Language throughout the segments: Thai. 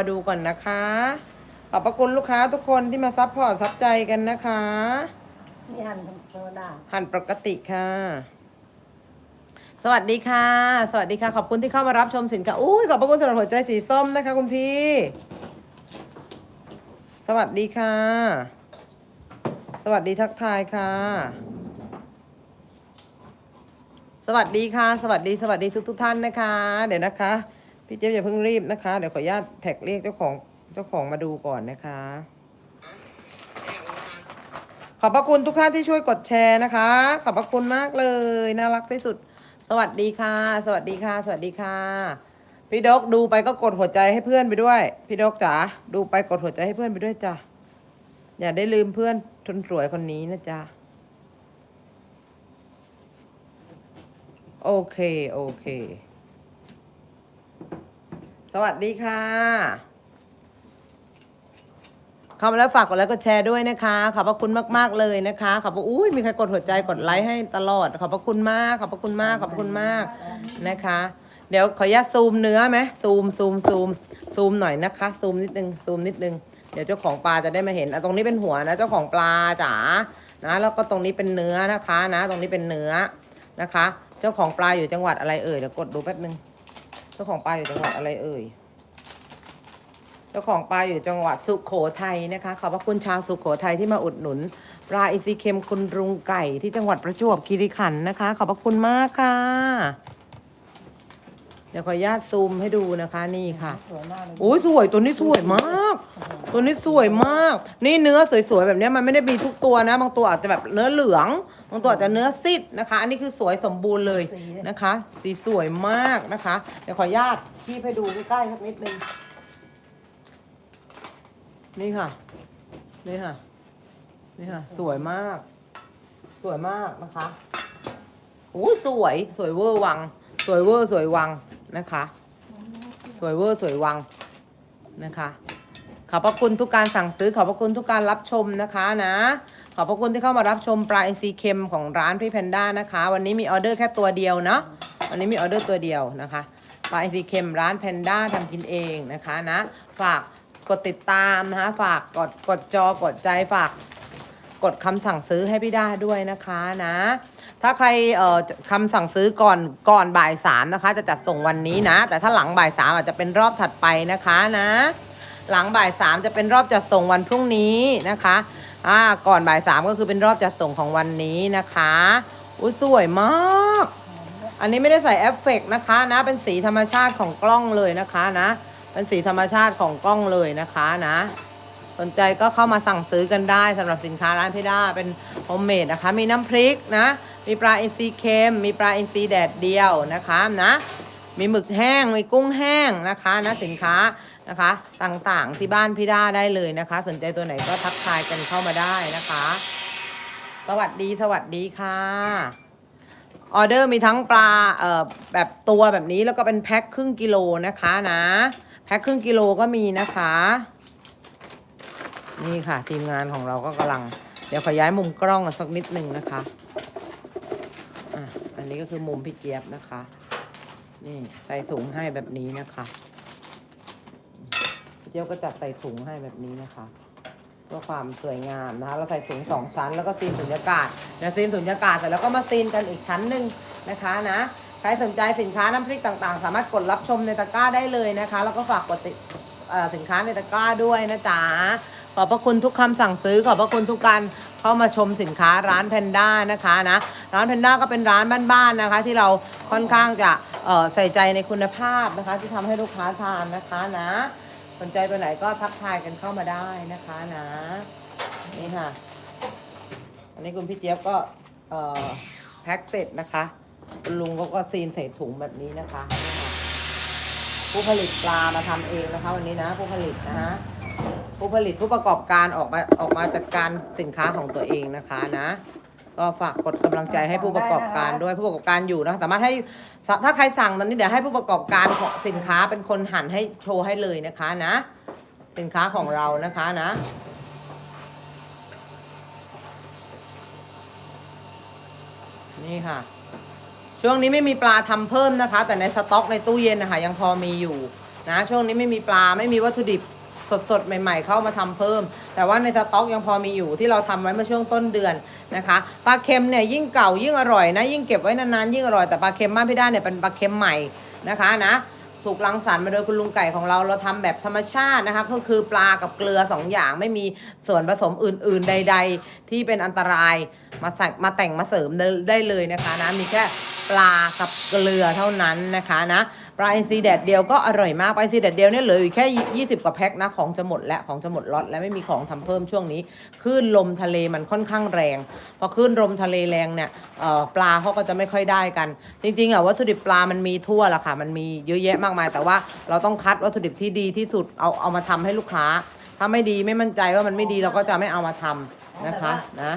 มาดูก่อนนะคะขอบพระคุณลูกค้าทุกคนที่มาซัพพอร์ตซับใจกันนะคะนี่หั่นธรรมดาหั่นปกติค่ะ สวัสดีค่ะ สวัสดีค่ะ ขอบคุณที่เข้ามารับชมสินค้าอุ้ยขอบพระคุณสำหรับหัวใจสีส้มนะคะ คุณพี่ สวัสดีค่ะ สวัสดีทักทายค่ะ สวัสดีค่ะ สวัสดีสวัสดีทุกทุกๆท่านนะคะ เดี๋ยวนะคะ พี่เจี๊ยบอย่าเพิ่งรีบนะคะ เดี๋ยวขออนุญาตแท็กเรียกเจ้าของเจ้าของมาดูก่อนนะคะ ขอบพระคุณทุกท่านที่ช่วยกดแชร์นะคะ ขอบพระคุณมากเลยน่ารักที่สุด สวัสดีค่ะ สวัสดีค่ะ สวัสดีค่ะ พี่ดกดูไปก็กดหัวใจให้เพื่อนไปด้วย พี่ดกจ๋าดูไปกดหัวใจให้เพื่อนไปด้วยจ้ะอย่าได้ลืมเพื่อนคนสวยคนนี้นะจ๊ะโอเค โอเค สวัสดีค่ะเข้ามาแล้วฝากกดไลค์กดแชร์ด้วยนะคะ ขอบพระคุณมากๆเลยนะคะ ขอบพระอุ้ยมีใครกดหัวใจกดไลค์ให้ตลอด ขอบพระคุณมาก ขอบพระคุณมาก ขอบพระคุณมากนะคะ เดี๋ยวขออนุญาตซูมเนื้อไหมซูมซูมซูมซูมหน่อยนะคะ ซูมนิดนึงซูมนิดนึงเดี๋ยวเจ้าของปลาจะได้มาเห็นอะตรงนี้เป็นหัวนะ เจ้าของปลาจ๋านะ แล้วก็ตรงนี้เป็นเนื้อนะคะ นะ ตรงนี้เป็นเนื้อนะคะ เจ้าของปลาอยู่จังหวัดอะไรเอ่ยเดี๋ยวกดดูแป๊บนึง จ้าของปลาอยู่จังหวัดอะไรเอ่ย เจ้าของปลาอยู่จังหวัดสุโขทัยนะคะ ขอบพระคุณชาวสุโขทัยที่มาอุดหนุน ปลาอินทรีเค็มคุณรุงไก่ที่จังหวัดประจวบคีรีขันธ์นะคะ ขอบพระคุณมากค่ะ เดี๋ยวขออนุญาตซูมให้ดูนะคะนี่ค่ะ สวยมากเลยโอ้ยสวยตัวนี้สวยมาก ตัวนี้สวยมาก นี่เนื้อสวยๆแบบเนี้ยมันไม่ได้มีทุกตัวนะ บางตัวอาจจะแบบเนื้อเหลือง บางตัวอาจจะเนื้อซีดนะคะ อันนี้คือสวยสมบูรณ์เลยนะคะ สีสวยมากนะคะ เดี๋ยวขออนุญาตคีบให้ดูใกล้ๆสักนิดนึงนี่ค่ะ นี่ค่ะ นี่ค่ะ สวยมาก สวยมากนะคะโอ้ยสวย สวยเวอร์วัง สวยเวอร์สวยวังนะคะ สวยเวอร์สวยวังนะคะ ขอบพระคุณทุกการสั่งซื้อ ขอบพระคุณทุกการรับชมนะคะนะ ขอบพระคุณที่เข้ามารับชมปลาอินทรีเค็มของร้านพี่แพนด้านะคะ วันนี้มีออเดอร์แค่ตัวเดียวเนาะวันนี้มีออเดอร์ตัวเดียวนะคะปลาอินทรีเค็มร้านแพนด้าทำกินเองนะคะนะ ฝากกดติดตามนะคะ ฝากกดกดจอกดใจฝากกดคำสั่งซื้อให้พี่ด้าด้วยนะคะนะ ถ้าใครเอ่อคำสั่งซื้อก่อนก่อนบ่ายสามนะคะ จะจัดส่งวันนี้นะ แต่ถ้าหลังบ่ายสามอาจจะเป็นรอบถัดไปนะคะนะ หลังบ่ายสามจะเป็นรอบจัดส่งวันพรุ่งนี้นะคะ อ่าก่อนบ่ายสามก็คือเป็นรอบจัดส่งของวันนี้นะคะอุ้ยสวยมาก อันนี้ไม่ได้ใส่เอฟเฟกต์นะคะนะ เป็นสีธรรมชาติของกล้องเลยนะคะนะ เป็นสีธรรมชาติของกล้องเลยนะคะนะ สนใจก็เข้ามาสั่งซื้อกันได้สำหรับสินค้าร้านพี่ด้าเป็นโฮมเมดนะคะ มีน้ำพริกนะ มีปลาอินทรีเค็ม มีปลาอินทรีแดดเดียวนะคะนะ มีหมึกแห้ง มีกุ้งแห้งนะคะนะสินค้า นะคะ ต่างๆที่บ้านพี่ด้าได้เลยนะคะ สนใจตัวไหนก็ทักทายกันเข้ามาได้นะคะ สวัสดีสวัสดีค่ะออเดอร์มีทั้งปลาเอ่อแบบตัวแบบนี้แล้วก็เป็นแพ็คครึ่งกิโลนะคะนะแพ็คครึ่งกิโลก็มีนะคะ นี่ค่ะ ทีมงานของเราก็กำลัง เดี๋ยวขอย้ายมุมกล้องสักนิดหนึ่งนะคะอะอันนี้ก็คือมุมพี่เจี๊ยบนะคะ นี่ใส่ถุงให้แบบนี้นะคะ เจี๊ยบก็จัดใส่ถุงให้แบบนี้นะคะเพื่อความสวยงามนะคะ เราใส่ถุงสองชั้น แล้วก็ซีนสุญญากาศนะซีนสุญญากาศเสร็จแล้วก็มาซีนกันอีกชั้นหนึ่งนะคะนะใครสนใจสินค้าน้ำพริกต่างๆ สามารถกดรับชมในตะกร้าได้เลยนะคะ แล้วก็ฝากกดติดสินค้าในตะกร้าด้วยนะจ๊ะขอบพระคุณทุกคำสั่งซื้อขอบพระคุณทุกการเข้ามาชมสินค้าร้านแพนด้านะคะนะร้านแพนด้าก็เป็นร้านบ้านๆนะคะ ที่เราค่อนข้างจะใส่ใจในคุณภาพนะคะ ที่ทำให้ลูกค้าทานนะคะนะ สนใจตัวไหนก็ทักทายกันเข้ามาได้นะคะนะนี่ค่ะ อันนี้คุณพี่เจี๊ยบก็เอ่อแพ็คเสร็จนะคะคุณลุงเขาก็ซีนใส่ถุงแบบนี้นะคะ ผู้ผลิตปลามาทำเองนะคะวันนี้นะ ผู้ผลิตนะฮะผู้ผลิตผู้ประกอบการออกมาออกมาจัดการสินค้าของตัวเองนะคะนะ ก็ฝากกดกำลังใจให้ผู้ประกอบการด้วยผู้ประกอบการอยู่นะสามารถให้ถ้าใครสั่งตอนนี้เดี๋ยวให้ผู้ประกอบการของสินค้าเป็นคนหั่นให้โชว์ให้เลยนะคะนะ สินค้าของเรานะคะนะนี่ค่ะ ช่วงนี้ไม่มีปลาทำเพิ่มนะคะ แต่ในสต็อกในตู้เย็นนะคะยังพอมีอยู่นะช่วงนี้ไม่มีปลาไม่มีวัตถุดิบ สดๆ ใหม่ ๆ เข้ามาทำเพิ่ม แต่ว่าในสต็อกยังพอมีอยู่ที่เราทำไว้เมื่อช่วงต้นเดือนนะคะปลาเค็มเนี่ยยิ่งเก่ายิ่งอร่อยนะยิ่งเก็บไว้นานๆยิ่งอร่อยแต่ปลาเค็มบ้านพี่ด้าเนี่ยเป็นปลาเค็มใหม่นะคะนะถูกรังสรรค์มาโดยคุณลุงไก่ของเราเราทำแบบธรรมชาตินะคะก็คือปลากับเกลือสองอย่างไม่มีส่วนผสมอื่น ๆ ใด ๆ ที่เป็นอันตรายมาใส่มาแต่งมาเสริมได้เลยนะคะนะมีแค่ปลากับเกลือเท่านั้นนะคะนะ ปลาอินทรีแดดเดียวก็อร่อยมากปลาอินทรีแดดเดียวเนี่ยเหลืออยู่แค่ 20 กว่าแพ็คนะของจะหมดและของจะหมดล็อตและไม่มีของทำเพิ่มช่วงนี้คลื่นลมทะเลมันค่อนข้างแรง พอคลื่นลมทะเลแรงเนี่ยเอ่อปลาเขาก็จะไม่ค่อยได้กัน จริงๆอะวัตถุดิบปลามันมีทั่วแหละค่ะ มันมีเยอะแยะมากมาย แต่ว่าเราต้องคัดวัตถุดิบที่ดีที่สุดเอาเอามาทำให้ลูกค้า ถ้าไม่ดีไม่มั่นใจว่ามันไม่ดีเราก็จะไม่เอามาทำนะคะนะ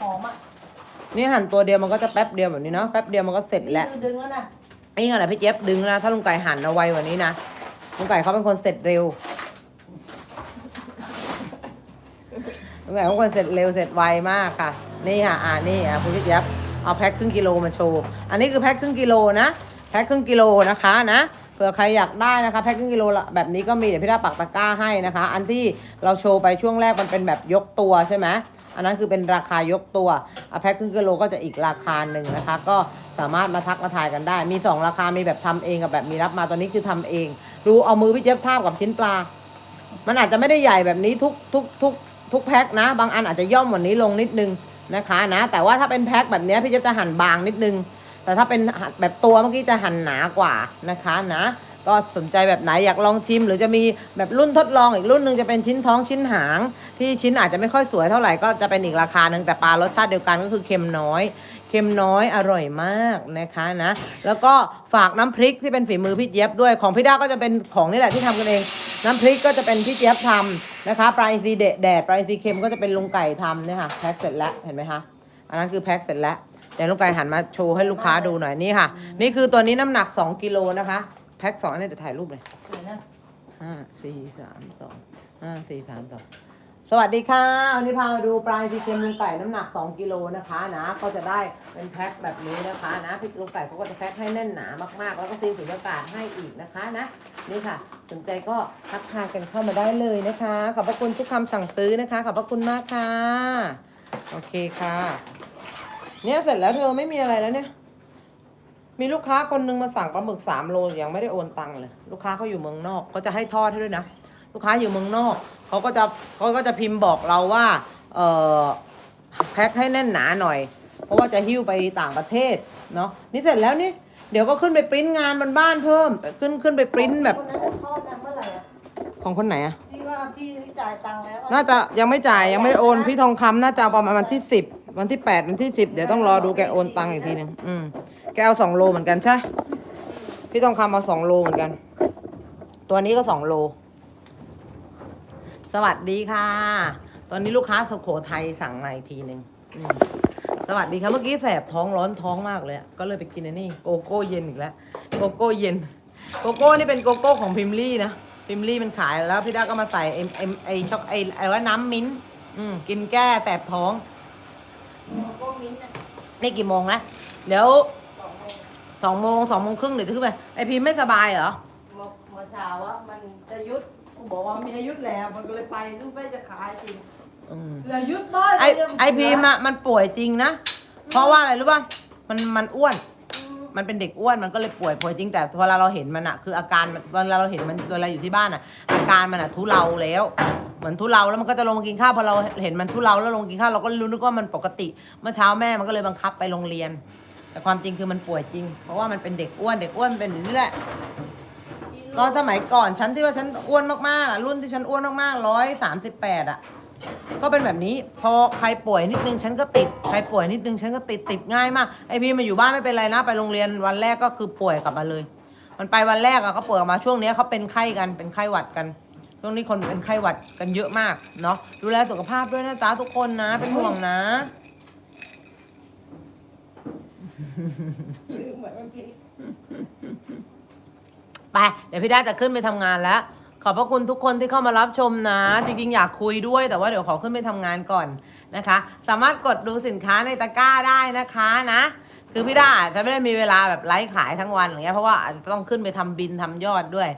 หอมอะนี่หั่นตัวเดียวมันก็จะแป๊บเดียวแบบนี้เนาะแป๊บเดียวมันก็เสร็จนี่แล้วคือดึงแล้วนะ นี่อะไรพี่เจี๊ยบดึงนะถ้าลุงไก่หั่นเอาไวกว่านี้นะลุงไก่เขาเป็นคนเสร็จเร็วลุงไก่เขาเป็นคนเสร็จเร็วเสร็จไวมากค่ะ นี่ค่ะอ่านี่อะคุณพี่เจี๊ยบเอาแพ็คครึ่งกิโลมาโชว์อันนี้คือแพ็คครึ่งกิโลนะแพ็คครึ่งกิโลนะคะนะเผื่อใครอยากได้นะคะแพ็คครึ่งกิโลละแบบนี้ก็มีเดี๋ยวพี่ด้ปักตะกร้าให้นะคะ อันที่เราโชว์ไปช่วงแรกมันเป็นแบบยกตัวใช่ไหม อันนั้นคือเป็นราคายกตัวอแพ็คครึ่งกิโลก็จะอีกราคาหนึ่งนะคะ ก็สามารถมาทักมาทายกันได้ มีสองราคา มีแบบทำเองกับแบบมีรับมาตอนนี้คือทำเอง ดูเอามือพี่เจี๊ยบทาบกับชิ้นปลา มันอาจจะไม่ได้ใหญ่แบบนี้ทุกทุกทุกทุกแพ็คนะ บางอันอาจจะย่อมกว่านี้ลงนิดนึงนะคะนะ แต่ว่าถ้าเป็นแพ็คแบบเนี้ยพี่เจี๊ยบจะหั่นบางนิดนึง แต่ถ้าเป็นแบบตัวเมื่อกี้จะหั่นหนากว่านะคะนะ ก็สนใจแบบไหนอยากลองชิม หรือจะมีแบบรุ่นทดลองอีกรุ่นหนึ่งจะเป็นชิ้นท้องชิ้นหาง ที่ชิ้นอาจจะไม่ค่อยสวยเท่าไหร่ก็จะเป็นอีกราคาหนึ่งแต่ปลารสชาติเดียวกันก็คือเค็มน้อยเค็มน้อยอร่อยมากนะคะนะ แล้วก็ฝากน้ำพริกที่เป็นฝีมือพี่เจี๊ยบด้วยของพี่ด้าก็จะเป็นของนี่แหละที่ทำกันเอง น้ำพริกก็จะเป็นพี่เจี๊ยบทำนะคะปลาอินทรีเดดแดดปลาอินทรีเค็มก็จะเป็นลุงไก่ทำเนี่ยค่ะแพ็คเสร็จแล้วเห็นไหมคะอันนั้นคือแพ็คเสร็จแล้วเดี๋ยวลุงไก่หันมาโชว์ให้ลูกค้าดูหน่อยนี่ค่ะ นี่คือตัวนี้น้ำหนัก 2 กิโลนะคะ แพ็คสองอันนี้เดี๋ยวถ่ายรูปเลยสวยนะห้าสี่สามสองห้าสี่สามสองสวัสดีค่ะวันนี้พามาดูปลาซีเค็มลุงไก่น้ำหนัก 2 กิโลนะคะนะ ก็จะได้เป็นแพ็คแบบนี้นะคะนะพี่ลุงไก่เขาก็จะแพ็คให้แน่นหนามากๆ แล้วก็ซีนสุญญากาศให้อีกนะคะนะนี่ค่ะสนใจก็ทักทายกันเข้ามาได้เลยนะคะ ขอบพระคุณทุกคำสั่งซื้อนะคะ ขอบพระคุณมากค่ะ โอเคค่ะ เนี่ยเสร็จแล้วเธอไม่มีอะไรแล้วเนี่ย มีลูกค้าคนนึงมาสั่งปลาหมึกสามโลยังไม่ได้โอนตังค์เลย ลูกค้าเขาอยู่เมืองนอกเขาจะให้ทอดให้ด้วยนะ ลูกค้าอยู่เมืองนอกเขาก็จะเขาก็จะพิมพ์บอกเราว่าเออแพ็คให้แน่นหนาหน่อย เพราะว่าจะหิ้วไปต่างประเทศเนาะนี่เสร็จแล้วนี่เดี๋ยวก็ขึ้นไปปริ้นงานบนบ้านเพิ่มขึ้นขึ้นไปปริ้นแบบคนนั้นจะทอดนะเมื่อไหร่อะของคนไหนอะพี่ว่าพี่จ่ายตังค์แล้วอะน่าจะยังไม่จ่ายยังไม่ได้โอนพี่ทองคำน่าจะประมาณวันที่สิบวันที่แปดวันที่สิบเดี๋ยวต้องรอดูแกโอนตังค์อีกทีหนึ่งอืม แกเอาสองโลเหมือนกันใช่ พี่ทองคำเอาสองโลเหมือนกัน ตัวนี้ก็สองโล สวัสดีค่ะ ตอนนี้ลูกค้าสุโขทัยสั่งมาอีกทีหนึ่งอืมสวัสดีค่ะเมื่อกี้แสบท้องร้อนท้องมากเลยอะก็เลยไปกินอันนี้โกโก้เย็นอีกแล้วโกโก้เย็น โกโก้นี่เป็นโกโก้ของพิมลี่นะพิมลี่มันขายแล้วพี่ด้าก็มาใส่เอ็มเอ็มไอช็อกไอไอว่าน้ำมิ้นท์อืมกินแก้แสบท้องพวกมิ้นท์น่ะนี่กี่โมงแล้วเดี๋ยว สองโมงสองโมงสองโมงครึ่งเดี๋ยวจะขึ้นไปไอพิมไม่สบายเหรอเมื่อเมื่อเช้าว่ามันจะยุดกูบอกว่ามีอายุดแล้ว มันก็เลยไปนึกว่าจะขายจริงอืมเหลือยุดบ้านไอไอพีมอะมันป่วยจริงนะ เพราะว่าอะไรรู้ป่ะมันมันอ้วน มันเป็นเด็กอ้วนมันก็เลยป่วยป่วยจริงแต่เวลาเราเห็นมันอะคืออาการมันเวลาเราเห็นมันเวลาอยู่ที่บ้านอะอาการมันอะทุเลาแล้วเหมือนทุเลาแล้วมันก็จะลงมากินข้าวพอเราเห็นมันทุเลาแล้วลงกินข้าวเราก็รู้นึกว่ามันปกติ เมื่อเช้าแม่มันก็เลยบังคับไปโรงเรียน แต่ความจริงคือมันป่วยจริง เพราะว่ามันเป็นเด็กอ้วนเด็กอ้วนเป็นอย่างนี้แหละตอนสมัยก่อนฉันที่ว่าฉันอ้วนมากๆอะรุ่นที่ฉันอ้วนมากๆร้อยสามสิบแปดอะก็เป็นแบบนี้ พอใครป่วยนิดนึงฉันก็ติด ใครป่วยนิดนึงฉันก็ติดติดง่ายมากไอพี่มาอยู่บ้านไม่เป็นไรนะไปโรงเรียนวันแรกก็คือป่วยกลับมาเลย มันไปวันแรกอะเขาป่วยออกมาช่วงนี้เขาเป็นไข้กันเป็นไข้หวัดกัน ช่วงนี้คนเป็นไข้หวัดกันเยอะมากเนาะดูแลสุขภาพด้วยนะจ๊ะทุกคนนะเป็นห่วงนะ ลืมเหมือนมันพลิกไปเดี๋ยวพี่ด้าจะขึ้นไปทำงานแล้ว ขอบพระคุณทุกคนที่เข้ามารับชมนะ จริงๆ อยากคุยด้วยแต่ว่าเดี๋ยวขอขึ้นไปทำงานก่อนนะคะ สามารถกดดูสินค้าในตะกร้าได้นะคะนะ คือพี่ด้าอาจจะไม่ได้มีเวลาแบบไลฟ์ขายทั้งวันอย่างเงี้ยเพราะว่าอาจจะต้องขึ้นไปทำบินทำยอดด้วย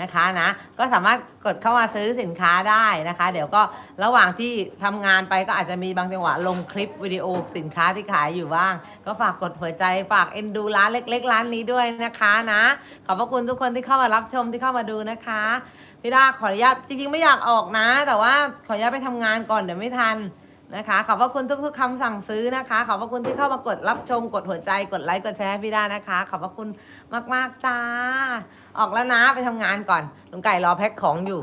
นะคะนะก็สามารถกดเข้ามาซื้อสินค้าได้นะคะ เดี๋ยวก็ระหว่างที่ทำงานไปก็อาจจะมีบางจังหวะลงคลิปวิดีโอสินค้าที่ขายอยู่บ้าง ก็ฝากกดหัวใจฝากเอ็นดูร้านเล็ก ๆ ร้านนี้ด้วยนะคะนะ ขอบพระคุณทุกคนที่เข้ามารับชมที่เข้ามาดูนะคะพี่ดาขออนุญาตจริงๆไม่อยากออกนะ แต่ว่าขออนุญาตไปทำงานก่อนเดี๋ยวไม่ทันนะคะขอบพระคุณทุกๆคำสั่งซื้อนะคะ ขอบพระคุณที่เข้ามากดรับชม กดหัวใจ กดไลค์ กดแชร์พี่ดานะคะ ขอบพระคุณมากๆจ้า ออกแล้วนะไปทำงานก่อนลุงไก่รอแพ็คของอยู่